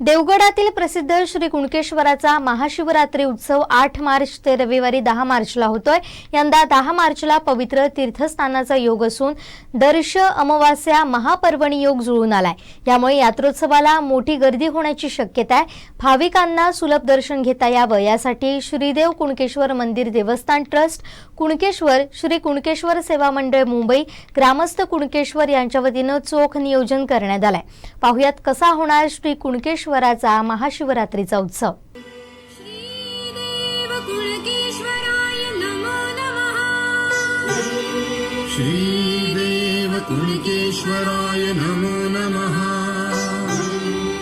देवगडातील प्रसिद्ध श्री कुणकेश्वराचा महाशिवरात्री उत्सव आठ मार्च ते रविवारी दहा मार्चला होतोय. यंदा दहा मार्चला पवित्र तीर्थस्थानाचा योग असून दर्श अमावास्या महापर्वणी योग जुळून आलाय. यामुळे यात्रोत्सवाला मोठी गर्दी होण्याची शक्यता आहे. भाविकांना सुलभ दर्शन घेता यावं यासाठी श्रीदेव कुणकेश्वर मंदिर देवस्थान ट्रस्ट कुणकेश्वर श्री कुणकेश्वर सेवा मंडळ मुंबई ग्रामस्थ कुणकेश्वर यांच्या वतीनं चोख नियोजन करण्यात आलंय. पाहुयात कसा होणार श्री कुणकेश्वर कुणकेश्वराचा महाशिवरात्रीचा उत्सव. श्रीदेव कुणकेश्वराय नमो नमः.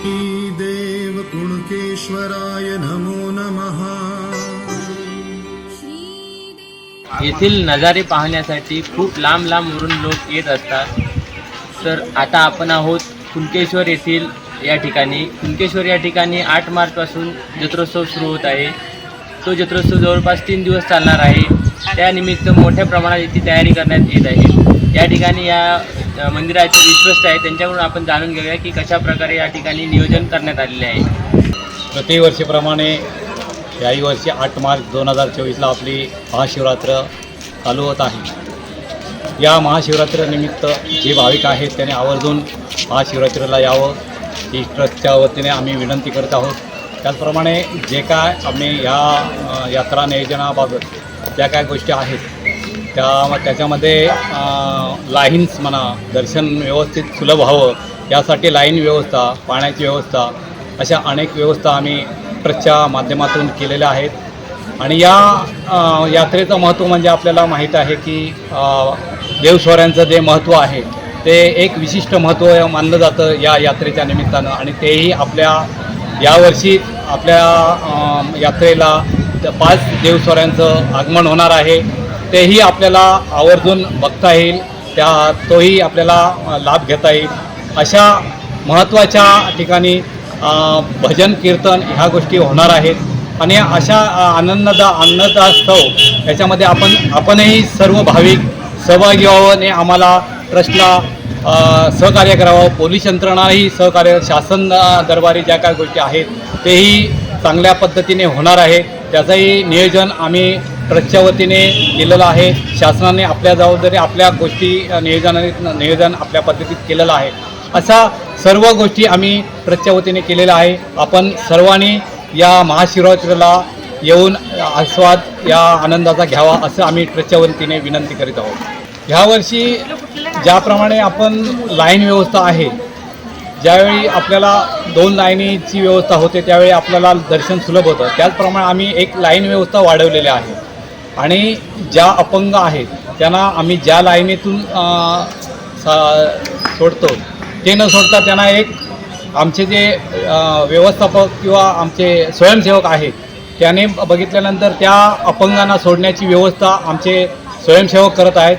श्रीदेव कुणकेश्वराय नमो नमः. येथील नजारे पाहण्यासाठी खूप लांब लांबवरून लोक येत असतात. तर आता आपण आहोत कुणकेश्वर येथील या ठिकाणी कुणकेश्वर या ठिकाणी आठ मार्चपासून जत्रोत्सव सुरू होत आहे. तो जत्रोत्सव जवळपास तीन दिवस चालणार आहे. त्यानिमित्त मोठ्या प्रमाणात याची तयारी करण्यात येत आहे. या ठिकाणी या मंदिराचे विश्वस्त आहे त्यांच्याकडून आपण जाणून घेऊया की कशा प्रकारे या ठिकाणी नियोजन करण्यात आलेले आहे. प्रतिवर्षीप्रमाणे याही वर्षी आठ मार्च दोन हजार चोवीसला आपली महाशिवरात्र चालू होत आहे. या महाशिवरात्रीनिमित्त जे भाविक आहेत त्याने आवर्जून महाशिवरात्रीला यावं. ही ट्रस्टच्या वतीने आम्ही विनंती करत आहोत. त्याचप्रमाणे जे काय आम्ही या यात्रा नियोजनाबाबत ज्या काय गोष्टी आहेत त्या त्याच्यामध्ये लाईन्स म्हणा दर्शन व्यवस्थित सुलभ व्हावं यासाठी लाईन व्यवस्था पाण्याची व्यवस्था अशा अनेक व्यवस्था आम्ही ट्रस्टच्या माध्यमातून केलेल्या आहेत. आणि या यात्रेचं महत्त्व म्हणजे आपल्याला माहीत आहे की देवस्वऱ्यांचं जे महत्त्व आहे ते एक विशिष्ट महत्त्व मानलं जातं या यात्रेच्या निमित्तानं. आणि तेही आपल्या यावर्षी आपल्या यात्रेला पाच देवस्वऱ्यांचं आगमन होणार आहे. तेही आपल्याला आवर्जून बघता येईल. त्या तोही आपल्याला लाभ घेता येईल. अशा महत्त्वाच्या ठिकाणी भजन कीर्तन ह्या गोष्टी होणार आहेत. आणि अशा आनंददा आनंदास्तव याच्यामध्ये आपण आपणही सर्व भाविक सहभागी व्हावं आणि आम्हाला ट्रस्टला सहकार्य करावं. पोलीस यंत्रणाही सहकार्य शासन दरबारी ज्या काय गोष्टी आहेत तेही चांगल्या पद्धतीने होणार आहे. त्याचंही नियोजन आम्ही ट्रस्टच्या वतीने केलेलं आहे. शासनाने आपल्या जबाबदारी आपल्या गोष्टी नियोजनाने नियोजन आपल्या पद्धतीत केलेलं आहे. अशा सर्व गोष्टी आम्ही ट्रस्टच्या वतीने केलेल्या आहे. आपण सर्वांनी या महाशिवरात्रीला येऊन आस्वाद या आनंदाचा घ्यावा असं आम्ही ट्रस्टच्या वतीने विनंती करीत आहोत. ह्यावर्षी ज्याप्रमाणे आपण लाईन व्यवस्था आहे ज्यावेळी आपल्याला दोन लाईनीची व्यवस्था होते त्यावेळी आपल्याला दर्शन सुलभ होतं. त्याचप्रमाणे आम्ही एक लाईन व्यवस्था वाढवलेली आहे. आणि ज्या अपंग आहेत त्यांना आम्ही ज्या लाईनीतून सा- सोडतो ते न सोडता त्यांना एक आमचे जे व्यवस्थापक किंवा आमचे स्वयंसेवक आहेत त्याने बघितल्यानंतर त्या अपंगांना सोडण्याची व्यवस्था आमचे स्वयंसेवक करत आहेत.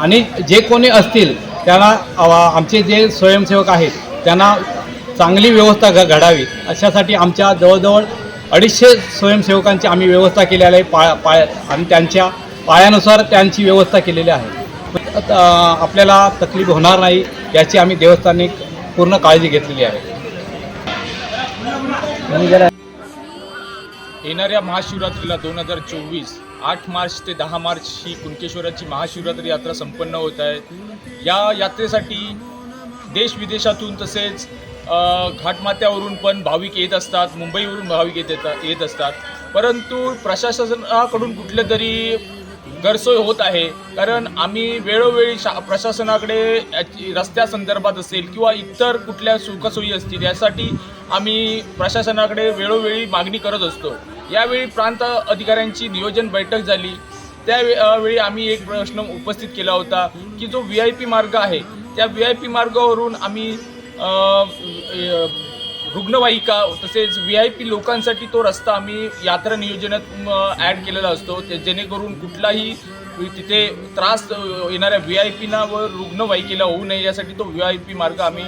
आणि जे कोणी असतील त्यांना आमचे जे स्वयंसेवक आहेत त्यांना चांगली व्यवस्था घ घडावी. अशासाठी आमच्या जवळजवळ अडीचशे स्वयंसेवकांची आम्ही व्यवस्था केलेली आहे पाया पाय आणि त्यांच्या पायानुसार त्यांची व्यवस्था केलेली आहे. आपल्याला तकलीफ होणार नाही याची आम्ही देवस्थानी पूर्ण काळजी घेतलेली आहे. येणाऱ्या महाशिवरात्रीला दोन हजार चोवीस आठ मार्च ते दहा मार्च ही कुणकेश्वराची महाशिवरात्री यात्रा संपन्न होत आहे. या यात्रेसाठी देश विदेशातून तसेच घाटमात्यावरून पण भाविक येत असतात मुंबईवरून भाविक येत येतात येत असतात. परंतु प्रशासनाकडून कुठलं तरी गैरसोय होत आहे. कारण आम्ही वेळोवेळी शा प्रशासनाकडे याची रस्त्यासंदर्भात असेल किंवा इतर कुठल्या सुखसोयी असतील यासाठी आम्ही प्रशासनाकडे वेळोवेळी मागणी करत असतो. यावेळी प्रांत अधिकाऱ्यांची नियोजन बैठक झाली. त्यावेळी आम्ही एक प्रश्न उपस्थित केला होता की जो व्ही आय पी मार्ग आहे त्या व्ही आय पी मार्गावरून आम्ही रुग्णवाहिका तसेच व्ही आय पी लोकांसाठी तो रस्ता आम्ही यात्रा नियोजनात ॲड केलेला असतो. ते जेणेकरून कुठलाही तिथे त्रास येणाऱ्या व्ही आय पीना व रुग्णवाहिकेला होऊ नये यासाठी तो व्ही आय पी मार्ग आम्ही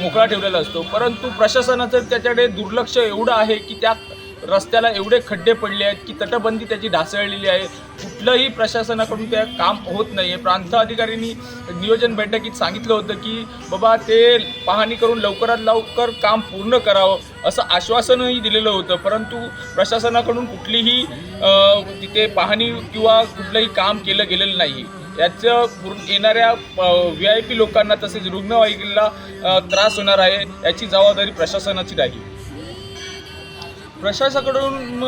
मोकळा ठेवलेला असतो. परंतु प्रशासनाचं त्याच्याकडे दुर्लक्ष एवढं आहे की त्या रस्त्याला एवढे खड्डे पडले आहेत की तटबंदी त्याची ढासळलेली आहे. कुठलंही प्रशासनाकडून त्या काम होत नाही आहे प्रांत अधिकाऱ्यांनी नियोजन बैठकीत सांगितलं होतं की बाबा ते पाहणी करून लवकरात लवकर काम पूर्ण करावं. असं आश्वासनही दिलेलं होतं. परंतु प्रशासनाकडून कुठलीही तिथे पाहणी किंवा कुठलंही काम केलं गेलेलं नाही याचं पूर्ण येणाऱ्या व्ही आय पी लोकांना तसेच रुग्णवाहिकेला त्रास होणार आहे याची जबाबदारी प्रशासनाची राहील प्रशासनाकडून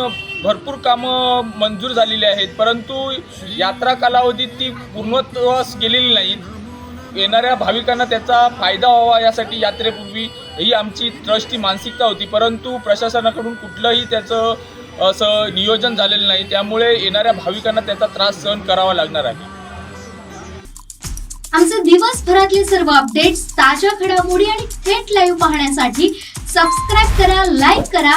भरपूर कामं मंजूर झालेली आहेत परंतु यात्रा कालावधीत ती पूर्णत्वास गेलेली नाहीत येणाऱ्या भाविकांना त्याचा फायदा व्हावा यासाठी यात्रेपूर्वी ही आमची ट्रस्टची मानसिकता होती परंतु प्रशासनाकडून कुठलंही त्याचं असं नियोजन झालेलं नाही. त्यामुळे येणाऱ्या भाविकांना त्याचा त्रास सहन करावा लागणार आहे. आमचे दिवसभरातले सर्व अपडेट्स ताज्या घडामोडी आणि थेट लाईव्ह पाहण्यासाठी सबस्क्राईब करा लाईक करा